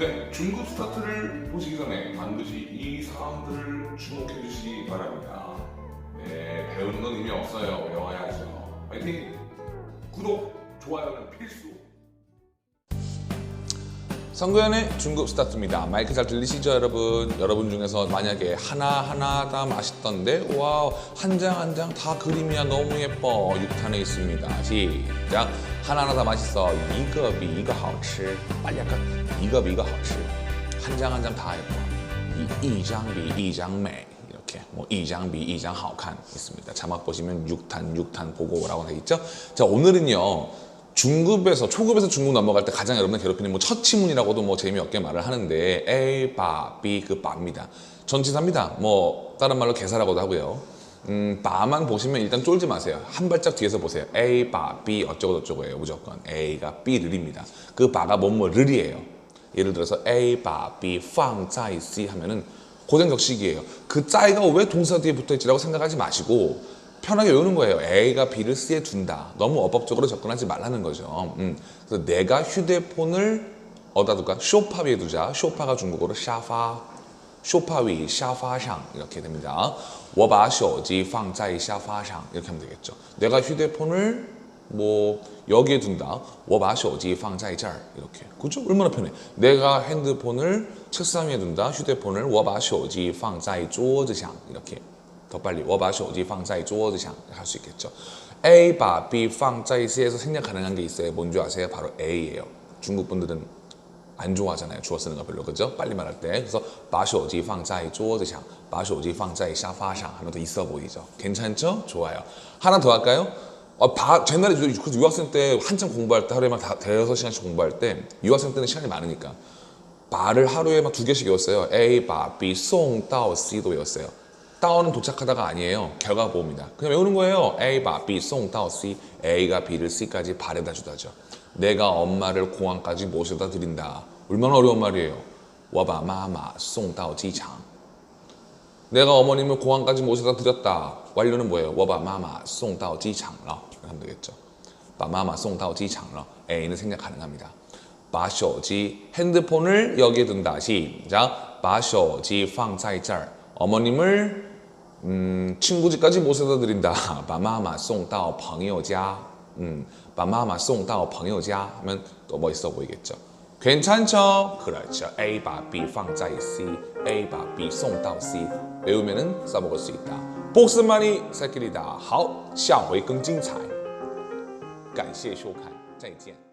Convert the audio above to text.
네, 중급 스타트를 보시기 전에 반드시 이 사항들을 주목해 주시기 바랍니다. 네, 배우는 건 의미 없어요. 외워야죠. 화이팅! 구독, 좋아요는 필수! 성구현의 중급 스타트입니다. 마이크 잘 들리시죠, 여러분? 여러분 중에서 만약에 하나하나 다 맛있던데, 와우, 한 장 한 장 다 그림이야 너무 예뻐. 6탄에 있습니다. 시작. 하나하나 다 맛있어. 이거 비 이거 好吃. 빨리 약간 이거 비 이거 好吃. 한 장 한 장 다 예뻐. 이, 이장 비 이장美. 이렇게 뭐 이장 비 이장 好看 있습니다. 자막 보시면 6탄 6탄 보고라고 돼 있죠. 자, 오늘은요. 중급에서 초급에서 중급 넘어갈 때 가장 여러분을 괴롭히는 뭐 첫치문이라고도 뭐 재미없게 말을 하는데 A, 바, B 그 바입니다. 전치사입니다. 뭐 다른 말로 개사라고도 하고요. 음, 바만 보시면 일단 쫄지 마세요. 한 발짝 뒤에서 보세요. A, 바, B 어쩌고 저쩌고예요. 무조건 A가 B를입니다. 그 바가 뭐뭐 를이에요. 예를 들어서 A, 바, B, 放在 C 하면은 고정격식이에요. 그 짜이가 왜 동사 뒤에 붙어 있지라고 생각하지 마시고 편하게 외우는 거예요. A가 B를 C에 둔다. 너무 어법적으로 접근하지 말라는 거죠. 음. 그래서 내가 휴대폰을 어디다 둘까? 쇼파 위에 두자. 쇼파가 중국어로 샤파, 쇼파 위, 샤파상 이렇게 됩니다. 我把手机放在沙发上 이렇게 하면 되겠죠. 내가 휴대폰을 뭐 여기에 둔다. 我把手机放在这儿 이렇게. 그죠? 얼마나 편해. 내가 핸드폰을 책상 위에 둔다. 휴대폰을 我把手机放在桌子上 이렇게. 더 빨리 워바쇼 어디 방자이 쪼어드샹 할 수 있겠죠. A 바 B 방자이 C에서 생략 가능한 게 있어요. 뭔지 아세요? 바로 A예요. 중국 분들은 안 좋아하잖아요. 주어 쓰는 거 별로 그죠? 빨리 말할 때 그래서 바쇼 어디 방자이 쪼어드샹 바쇼 어디 방자이 샤파샹 하면 더 있어 보이죠. 괜찮죠? 좋아요. 하나 더 할까요? 아, 바, 옛날에 그 유학생 때 한참 공부할 때 하루에 막 다, 대여섯 시간씩 공부할 때 유학생 때는 시간이 많으니까 바를 하루에 막 두 개씩 외웠어요. A, 바, B, 송, 따오, C도 외웠어요. 따오는 도착하다가 아니에요. 결과 보호입니다. 그냥 외우는 거예요. A, 바, B, 송, 따오, C. A가 B를 C까지 바래다 주다죠. 내가 엄마를 공항까지 모셔다 드린다. 얼마나 어려운 말이에요. 我把妈妈送到机场. 내가 어머님을 공항까지 모셔다 드렸다. 완료는 뭐예요? 我把妈妈送到机场了. 하면 되겠죠. 把妈妈送到机场了. A는 생략 가능합니다. 把手机 핸드폰을 여기에 둔다. 시작. 把手机放在这儿. 어머님을 음, 친구 집까지 모셔다 드린다. 把妈妈送到朋友家. 음, 把妈妈送到朋友家 하면 또 멋있어 보이겠죠. 괜찮죠? 그렇죠. A 把 B 放在 C, A 把 B 送到 C. 외우면은 써먹을 수 있다. 복습만이 살 길이다. 好，下回更精彩。感谢收看，再见。